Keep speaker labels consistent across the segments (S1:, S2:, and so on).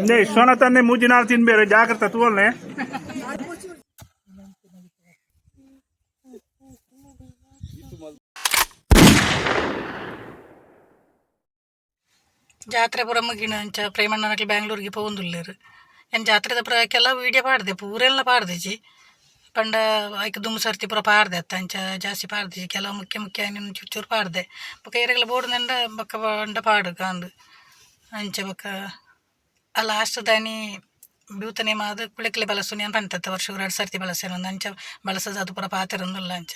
S1: ನೇ ತಂದೆ ತನ್ನೆ ಮೂಜಿನಾರು ತಿನ್ಬೇರೆ ಜಾಗ್ರತ ತೂವಲ್ನೆ
S2: ಜಾತ್ರೆ ಪುರಮ್ಮಗಿನ ಅಂಚ ಪ್ರೇಮಣ್ಣನಕ್ಕೆ ಬ್ಯಾಂಗ್ಳೂರ್ಗೆ ಪೋವೊಂದುಲ್ಲೇರು ಏನು ಜಾತ್ರೆದ ಪೂರ ಕೆಲವು ವೀಡಿಯೋ ಪಾಡ್ದೆ ಪೂರೆಲ್ಲ ಪಾಡ್ದೆಜಿ ಪಂಡ ಐಕ್ ದುಮ್ ಸರ್ತಿ ಪೂರ ಪಾಡ್ದೆ ಅತ್ತ ಅಂಚ ಜಾಸ್ತಿ ಪಾಡ್ದೆಜಿ ಕೆಲವು ಮುಖ್ಯ ಮುಖ್ಯ ನಿನ್ನ ಚೂರು ಚೂರು ಪಾಡ್ದೆ ಬೊಕ್ಕ ಏರೆಗಳ ಬೋರ್ಡ್ನಂಡ ಬೊಕ್ಕ ಬಂಡ ಪಾಡು ಕಾಂದು ಅಂಚ ಬೊಕ್ಕ ಆ ಲಾಸ್ಟ್ ದಾನಿ ಬ್ಯೂತನೆ ಮಾದು ಕುಳಿಕಲೆ ಬಳಸು ನಾನು ಪಂತತ್ತ ವರ್ಷ ಎರಡು ಸರ್ತಿ ಬಳಸ್ಯಾನ ಒಂದು ಅಂಚ ಬಳಸೋದು ಅದು ಪೂರ ಪಾತಿರೊಂದಿಲ್ಲ ಅಂಚ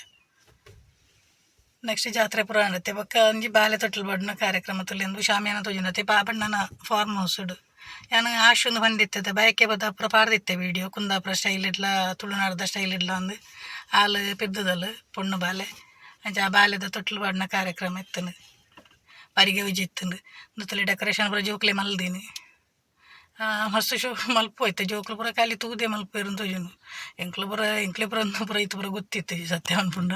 S2: ನೆಕ್ಸ್ಟ್ ಜಾತ್ರೆ ಪುರ ನಡತೆ ಬೊಕ್ಕ ಒಂಜಿ ಬಾಲೆ ತೊಟ್ಟಲು ಬಡ್ನ ಕಾರ್ಯಕ್ರಮ ತುಲೆಂದು ಶಾಮಿಯಾನ ತೋಜುನತೆ ಪಾಪಣ್ಣನ ಫಾರ್ಮ್ ಹೌಸ್ಡು ಯಾನು ಆಶುಂದು ಬಂದಿತ್ತದ, ಬಯಕೆ ಬದ ಪಾಡ್ದಿತ್ತೆ ವಿಡಿಯೋ ಕುಂದಾಪುರ ಸ್ಟೈಲ್ ಇಡ್ಲ, ತುಳುನಾಡದ ಸ್ಟೈಲ್ ಇಡ್ಲ ಅಂದು. ಹಾಲು ಪಿದ್ದದಲ್ಲ, ಪೊಣ್ಣು ಬಾಲೆ, ಅಂಚ ಆ ಬಾಲೆದ ತೊಟ್ಲು ಬಡ್ನ ಕಾರ್ಯಕ್ರಮ ಇತ್ತನು ಬರಿಗೆ ಉಜ್ಜಿ ಇತ್ತಂದು. ಡೆಕೊರೇಷನ್ ಪುರ ಜೋಕ್ಲೆ ಮಲ್ದೀನಿ. ಮಸ್ತ್ ಶೋ ಮಲ್ಪ ಆಯ್ತು ಜೋಕ್ಲು ಪುರ ಖಾಲಿ ತೂದೆ ಮಲ್ಪ ಇರು ತೋಜುನು. ಎಂಕ್ಲು ಪುರ, ಎಂಕ್ಲೆ ಪುರ ಅಂದು ಪುರ ಇತ್ತು ಪುರ ಗೊತ್ತಿತ್ತು ಸತ್ಯ ಅನ್ಪುಂಡ.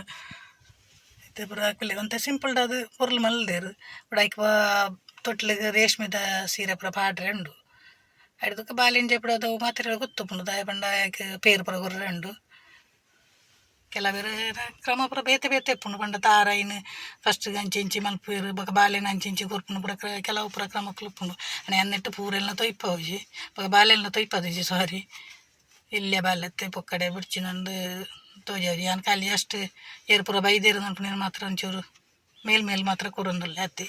S2: ಇತ್ತೆ ಪುರ ಹಾಕಲಿ ಅಂತ ಸಿಂಪಲ್ ಅದು ಪೊರ್ಲು ಮಲ್ದೇರು. ಬಟ್ ಐಕ್ ತೊಟ್ಲಿಗೆ ರೇಷ್ಮೆದ ಸೀರೆ ಪುರ ಪಾಡ್ರೆ ಉಂಡು. ಅಡ್ದಕ್ಕೆ ಬಾಲಿಂಜೆ ಪುಡ ಅದು ಮಾತ್ರ ಗೊತ್ತು ಪುಂಡು ದಾಯ ಪಂಡ ಐಕ್ ಪೇರು ಪುರ ಗೊರ್ರೆ ಉಂಡು ಕೆಲವೇರು ಕ್ರಮ ಪುರ ಬೇತೆ ಬೇತೆ ಪುಂಡು ಪಂಡ ತಾರ ಇನ್ನು ಫಸ್ಟ್ ಅಂಚಿ ಇಂಚಿ ಮಲ್ಪೇರು ಬೊಕ ಬಾಲೆನ ಅಂಚಿ ಇಂಚಿ ಕೊರ್ಪುಂಡು ಪುರ ಕ್ರ- ಕೆಲವು ಪುರ ಕ್ರಮಕ್ಕಲು ಪುಂಡು ಅನೆ ಅನ್ನೆಟ್ಟು ಪೂರೆಲ್ಲ ತೊಯ್ಪ ಹೋಜಿ ಬೊಕ ಬಾಲೆಲ್ಲ ತೊಯ್ಪದಜಿ ಸಾರಿ ಇಲ್ಲೇ ಬಾಲ್ಯತ್ತೆ ಪೊಕ್ಕಡೆ ಬಿಡ್ಚಿನೊಂದು ತೋಜಾವ್ರಿ ಯಾನ್ ಖಾಲಿ ಅಷ್ಟು ಏರು ಪೂರ ಬೈದೇರು ಅನ್ಪುಣ ಮಾತ್ರ ಒಂಚೂರು ಮೇಲ್ ಮೇಲ್ ಮಾತ್ರ ಕೊರೊಂದುಲ್ಲ ಅತ್ತಿ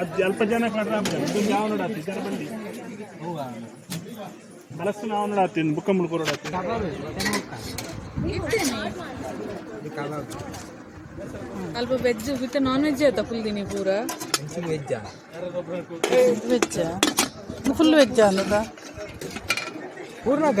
S1: ಅದು ಅಲ್ಪ ಜನ ಕಂಡ್ರೆ ಇದು ಯಾವ ನೋಡತ್ತಿ ಜನ ಬಂದಿ ಬಲಸ್ತು ನಾವು ನೋಡತ್ತೀನಿ ಬುಕ್ಕ ಮುಳ್ಕೊ ನೋಡತ್ತೀನಿ
S3: ಅಲ್ಪ ವೆಜ್ ವಿತ್ ನಾನ್ ವೆಜ್ ಆಯ್ತಾ ಫುಲ್ ದಿನ ಪೂರ ವೆಜ್ ಫುಲ್ ವೆಜ್ ಅನ್ನದ
S4: ಪೂರ್ಣಗ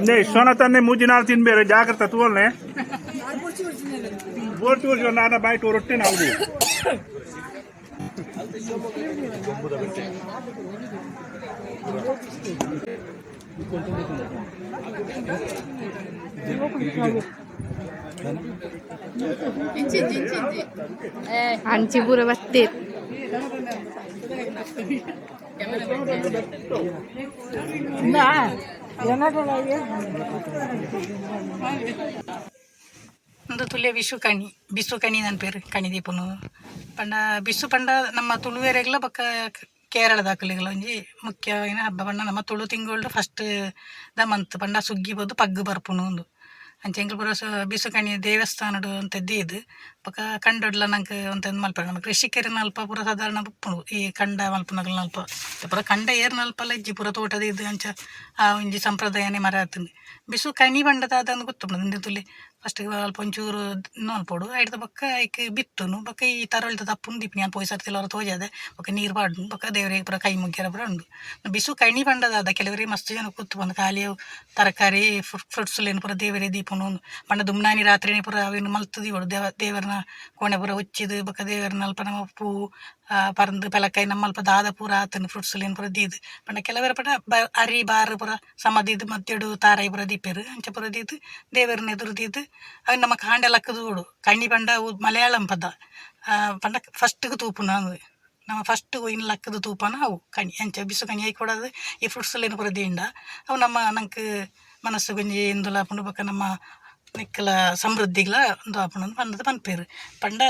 S1: नहीं सोना तो नहीं मुझे नाल तीन बेरे जाकर तत्वल ने ಬೋರ್ ತೋರಿಸಿ ನಾನು ಬಾಯ್ತು ರೊಟ್ಟಿ ನಾವು
S5: ಅಂಚಿ ಪೂರ ಬರ್ತೇವೆ
S2: ಒಂದು ತುಲ್ಯ ವಿಷು ಕಣಿ, ಬಿಸು ಕಣಿ ನನ್ನ ಪೇರು ಕಣಿದೀಪನು ಪಂಡ, ಬಿಸು ಪಂಡ ನಮ್ಮ ತುಳುವೇರೆಗ್ಲ ಬೊಕ್ಕ ಕೇರಳದ ಹಾಕಲಿಗಲ ಒಂಜಿ ಮುಖ್ಯವಾದ ಹಬ್ಬ ಪಂಡ ನಮ್ಮ ತುಳು ತಿಂಗಳು ಫಸ್ಟ್ ದ ಮಂತ್ ಪಂಡ ಸುಗ್ಗಿ ಬೋದು ಪಗ್ಗು ಬರ್ಪುನು ಒಂದು. ಅಂಚೆಂಗ್ಲು ಪೂರ ಸ- ಬಿಸು ಕಣಿ ದೇವಸ್ಥಾನಡು ಅಂತದ್ದು ಇದು. ಬೊಕ ಕಂಡೊಡ್ಲ ನಂಗೆ ಒಂತೆಂದು ಮಲ್ಪ ಕೃಷಿಕರಿನ ನಲ್ಪ ಪೂರ ಸಾಧಾರಣ ಬುಪ್ಪುಂಡು ಈ ಕಂಡ ಮಲ್ಪನಗಲ್ ನಲ್ಪ. ಪೂರ ಕಂಡ ಏರ್ ನಲ್ಪಲ್ಲ ಇಜ್ಜಿ ಪೂರ ತೋಟದ ಇದು ಅಂಚ ಆ ಒಂಜಿ ಸಂಪ್ರದಾಯನೇ ಮರ ಆತಂದು ಬಿಸು ಕಣಿ ಬಂಡದ ಅದಂದು ಗೊತ್ತುಂಡು ನಿಂದೆ ತುಲಿ ಫಸ್ಟ್ ಅಲ್ಪ ಒಂಚೂರು ನೋಲ್ಪೋಡು ಐಡ್ದ ಬಕ್ಕ ಐಕ್ ಬಿತ್ತುನು, ಬಕ್ಕ ಈ ತರಳಿದ ತಪ್ಪುನು ದಿಪ್ಪು ನಾನು ಪೋಯ್ ಸರ್ತಿಲ್ಲ ಅವ್ರ ತೋಜದೆ ಬಕ್ಕ ನೀರು ಪಾಡ್ನು ಬೊಕ್ಕ ದೇವರಿಗೆ ಪೂರ ಕೈ ಮುಗ್ಗಿರ ಪೂರ ಉಂಡು. ಬಿಸು ಕಣ್ಣಿ ಬಂಡದಾದ ಕೆಲವರಿಗೆ ಮಸ್ತ್ ಜನ ಕೂತು ಬಂದು ಖಾಲಿ ತರಕಾರಿ ತರಕಾರಿ ಫ್ರೂಟ್ಸ್ಲೇನು ಪೂರ ದೇವರೇ ದೀಪನು. ಪಂಡ ದುಮ್ನಾನಿ ರಾತ್ರಿನೇ ಪೂರ ಅವೇನು ಮಲ್ತದಿ ಹೊಡು ದೇವ ದೇವರನ್ನ ಕೋಣೆ ಪೂರ ಉಚ್ಚಿದ್ ಬಕ್ಕ ದೇವರನ್ನ ಅಲ್ಪ ನಮ್ಮ ಪೂ ನಮ್ಮ ಅಲ್ಪ ದಾದ ಪೂರ ಪೂರ ದೀದ್. ಪಂಡ ಕೆಲವರ ಪಟ ಅರಿ, ಬಾರ್ ಪೂರ ಸಮದಿದ್ ಮತ್ತೆಡು ತಾರಾಯಿ ಪೂರ ದೀಪೇರು ಅಂಚ ಪೂರ ದೀದು ದೇವರನ್ನ ಎದುರು ದೀದು ಅವು ನಮ್ಮ ಕಾಂಡೆ ಲಕ್ಕದು ಓಡು ಕಣ್ಣಿ ಪಂಡ ಅವು ಮಲಯಾಳಂ ಪದ ಆ, ಪಂಡ ಫಸ್ಟ್ಗೆ ತೂಪು ನಾನು ನಮ್ಮ ಫಸ್ಟ್ ಇನ್ನು ಲಕ್ಕದ ತೂಪನ ಅವು ಕಣಿ ಅಂಚ ಬಿಸು ಕಣಿ ಹಾಕಿ ಕೊಡೋದು ಈ ಫ್ರೂಟ್ಸಲ್ಲೇನು ಪೂರ ದೀಂಡ ಅವು ನಮ್ಮ ನಂಗೆ ಮನಸ್ಸು ಗೊಂಜಿ ಇಂದುಲ ಪುಂಡು ಬೊಕ್ಕ ನಮ್ಮ ನಿಕ್ಕಲ ಸಮೃದ್ಧಿಗಳ ಒಂದು ಆಪಣ ಪಂಡದ ಪನ್ಪೇರು ಪಂಡ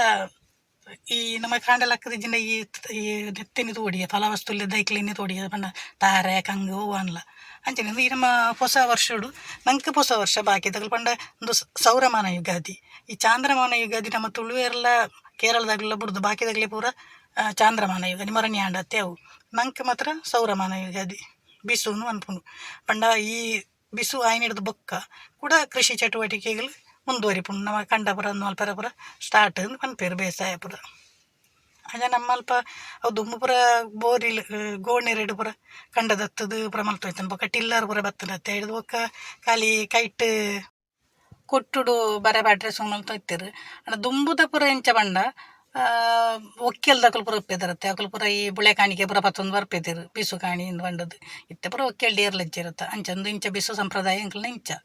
S2: ಈ ನಮ್ಮ ಕಾಂಡ ಲಕ್ಕದ ಜಿಂಡ ಈ ಈ ನೆತ್ತಿನ ತೋಡಿಯ ಫಲವಸ್ತುಲ್ಲ ದೈಕ್ಲಿನ ತೋಡಿಯ ಪಂಡ ತಾರೆ, ಕಂಗು ಅನ್ಲ. ಅಂಚನೆ ಈ ನಮ್ಮ ಹೊಸ ವರ್ಷಡು ನಂಗೆ ಹೊಸ ವರ್ಷ ಬಾಕಿ ಪಂಡ ಒಂದು ಸೌರಮಾನ ಯುಗಾದಿ. ಈ ಚಾಂದ್ರಮಾನ ಯುಗಾದಿ ನಮ್ಮ ತುಳುವೆಲ್ಲ ಕೇರಳದಾಗಲೆಲ್ಲ ಬಾಕಿ ಬಾಕಿದಾಗಲೇ ಪೂರ ಚಾಂದ್ರಮಾನ ಯುಗಾದಿ ಮರಣ್ಯಾಂಡ ಅವು. ನಂಗೆ ಮಾತ್ರ ಸೌರಮಾನ ಯುಗಾದಿ, ಬಿಸುನು ಅನ್ಪುಂಡು. ಪಂಡ ಈ ಬಿಸು ಆಯ್ನಿಡ್ದು ಬೊಕ್ಕ ಕೂಡ ಕೃಷಿ ಚಟುವಟಿಕೆಗಳು ಮುಂದುವರಿಪುಂಡು ನಮ್ಮ ಕಂಡಪುರ ಮಲ್ಪರ ಪುರ ಸ್ಟಾರ್ಟ್ ಪನ್ಪೇರು ಬೇಸಾಯ ಪುರ ಅದ ನಮ್ಮಲ್ಪ ಅವು ದುಮ್ಮಪುರ ಪುರ ಬೋರಿಲ್ ಗೋಣೆರೆಡು ಪುರ ಕಂಡದತ್ತದು, ಪುರ ಮಲ್ತೋಯ್ತಾನೆ ಬೊಕ್ಕ ಟಿಲ್ಲರ್ ಪುರ ಬತ್ತನತ್ತೆ ಹಿಡಿದು ಬೊಕ್ಕ ಖಾಲಿ ಕೈಟ್ ಕೊಟ್ಟುಡು ಬರೆ ಬ್ಯಾಟ್ರಿ ಸುಮ್ಮನೆ ಮಲ್ತೋಯ್ತಿರು. ಅಣ್ಣ ದುಂಬುದ ಪುರ ಎಂಚ ಬಂಡ ಒಕ್ಕೆಲ್ದ ಪುರ ಉಪ್ಪೆದಿರತ್ತೆ ಅಕಲ್ ಪುರ ಈ ಬುಳೆ ಕಾಣಿಕೆ ಪುರ ಪತ್ತೊಂದು ಬರ್ಪೆದಿರು ಬಿಸು ಕಾಣಿ ಇಂದು ಬಂಡದು ಇತ್ತೆ ಪುರ ಒಕ್ಕೆಲ್ ಡೇರ್ ಲಜ್ಜಿರತ್ತೆ ಅಂಚಂದು ಇಂಚ ಬಿಸು ಸಂಪ್ರದಾಯ ಅಂಕಲ್ನ ಇಂಚ.